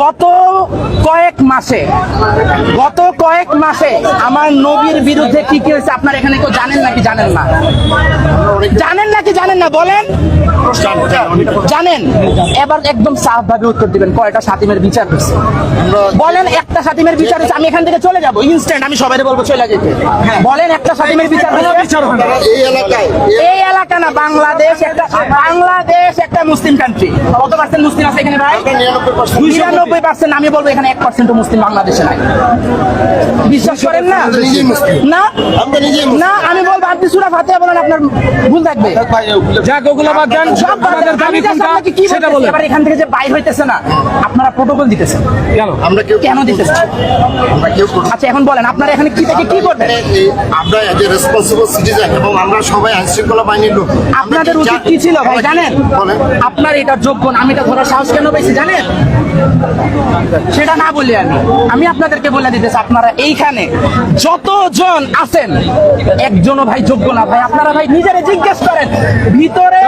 গত কয়েক মাসে গত কয়েক মাসে আমার নবীর বিরুদ্ধে কি কি হয়েছে আপনার এখানে কেউ জানেন নাকি জানেন না? জানেন নাকি জানেন না? বলেন। জানেন। এবার একদম সাফ ভাবে উত্তর দিবেন কয়টা সাতিমের বিচার হয়েছে। বলেন একটা সাতিমের বিচার হয়েছে আমি এখান থেকে চলে যাব ইনস্ট্যান্ট আমি সবাই বলব চলে যেতে। বলেন একটা সাতিমের বিচার হয়েছে। এই এলাকায় এই এলাকা না বাংলাদেশ একটা বাংলাদেশ একটা মুসলিম কান্ট্রি কত পার্সেন্ট মুসলিম আছে এখানে ভাই? নিরানব্বই পার্সেন্ট নিরানব্বই পার্সেন্ট আমি বলব এখানে এক পার্সেন্ট মুসলিম বাংলাদেশে নাই। বিশ্বাস করেন না। না আমি বলব সুরা ফাতিহা বলেন আপনার ভুল থাকবে। যাক ওগুলো বাদ দেন। সব আপনাদের দাবি কোনটা? সেটা বলেন। এবার এখান থেকে যে বাইর হইতেছে না আপনারা প্রোটোকল দিতেছেন। কেন? আমরা কেউ কেন দিতেছেন? আমরা কেউ আচ্ছা এখন বলেন আপনারা এখানে কি থেকে কি করবেন? আমরা এজ রেসপন্সিবল সিটিজেন এবং আমরা সবাই আইন শৃঙ্খলা বাহিনীর লোক। আপনাদের উচিত কি ছিল ভাই জানেন? আপনার এটা যোগ্য না আমি এটা ধরার সাহস কেন পেয়েছি জানেন? সেটা না বলি আমি। আমি আপনাদেরকে বলে দিতেছি আপনারা এইখানে যতজন আছেন একজনও ভাই যোগ্য না। ভাই আপনারা ভাই নিজেরা জিজ্ঞেস করেন। ভিতরে?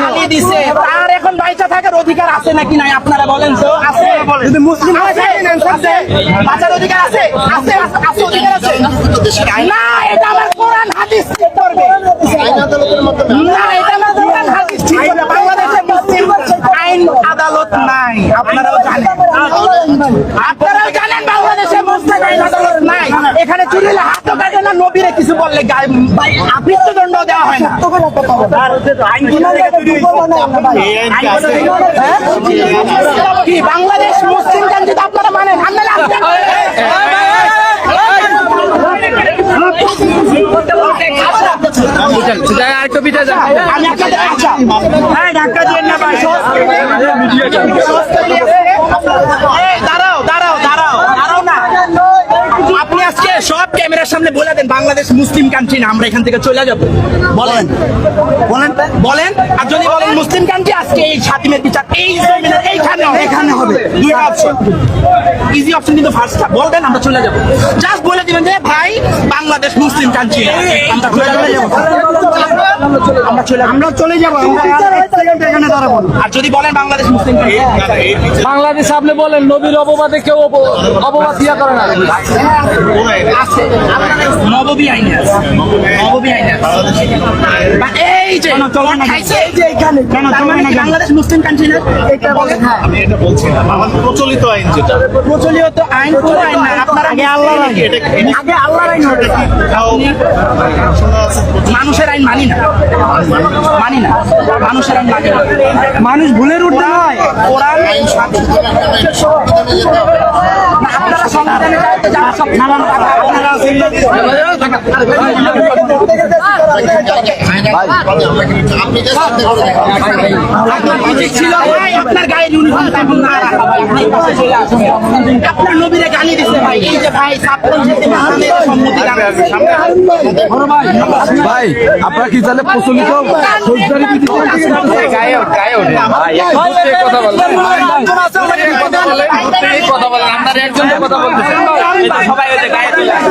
গালি দিছে। তার এখন বাইচা থাকার অধিকার আছে নাকি নাই আপনারা বলেন তো? আছে? যদি মুসলিম আছে বাঁচার অধিকার আছে? আছে আছে, অধিকার আছে? না এটা আমার কোরআন হাদিস ঠিক করবে। না এটা আমার কোরআন হাদিস ঠিক করবে। বাংলাদেশে মুসলিম আইন আদালত নাই। আপনারাও জানেন। আপনারাও জানেন আইন আদালত নাই। এখানে চুরি হলে হাত কাটে না নবীরে কিছু বললে মৃত্যুদণ্ড দেওয়া হয় না। হ্যাঁ? কি বাংলাদেশ মুসলিম কান্ট্রি আপনারা মানেন আপনারা আমি আপনাদের আচ্ছা। হ্যাঁ ধাক্কা দিয়েন না ভাই এই, দাঁড়াও দাঁড়াও দাঁড়াও দাঁড়াও না আপনি আজকে সব ক্যামেরার সামনে বলে দেন বাংলাদেশ মুসলিম কান্ট্রি না আমরা এখান থেকে চলে যাব। বলেন। বলেন। বলেন। আর যদি বলেন মুসলিম কান্ট্রি আজকে এই সাতিমের বিচার এই হবে। এখানে হবে। দুই অপশন ইজি অপশন কিন্তু ফার্স্ট বলবেন আমরা চলে যাব। জাস্ট বলে দিবেন যে ভাই বাংলাদেশ মুসলিম কান্ট্রি আমরা চলে যাব। আমরা চলে আমরা চলে যাব। এখানে দাঁড়াবো আর যদি বলেন বাংলাদেশ মুসলিম কান্ট্রি বাংলাদেশ আপনি বলেন নবীর অপবাদে কেউ অপ- অপবাদ দিয়া করে না। আছে। নববী আইনে আছে। নববী আইনে আছে। এই যে বাংলাদেশ মুসলিম কান্ট্রি না এটা বলেন হ্যাঁ আমি এটা বলছি না আমাদের প্রচলিত আইন যেটা প্রচলিত আইন কোন আইন না আপনারা আগে আল্লাহর আইন আগে আল্লাহর আইন হবে তাও শোনা আছে মানুষের আইন মানি না মানি না মানুষের আইন মানি না মানুষ ভুলের উঠতে হয় কোরআন আপনারা সংবিধানে যারা সব নানান কথা আপনারা আইন আদালত আমরা কিন্তু- আপনি যে সাথে করে দেখেন। আপনার ভাই আপনার গায়ে ইউনিফর্ম এখন না রাখা ভাই আপনি এই পাশে চলে আসুন আপনার নবীরে গালি দিচ্ছে ভাই এই যে ভাই ছাত্র যেতে মাহমুদের সম্মতি জানাচ্ছে ভাই আপনারা কি তাহলে প্রচলিত ফৌজদারি বিধি গায়ে গায়ে ওঠে কথা বলেন কথা বলেন আপনার একজন কথা বলতেছেন সবাই গায়ে চলে আসে।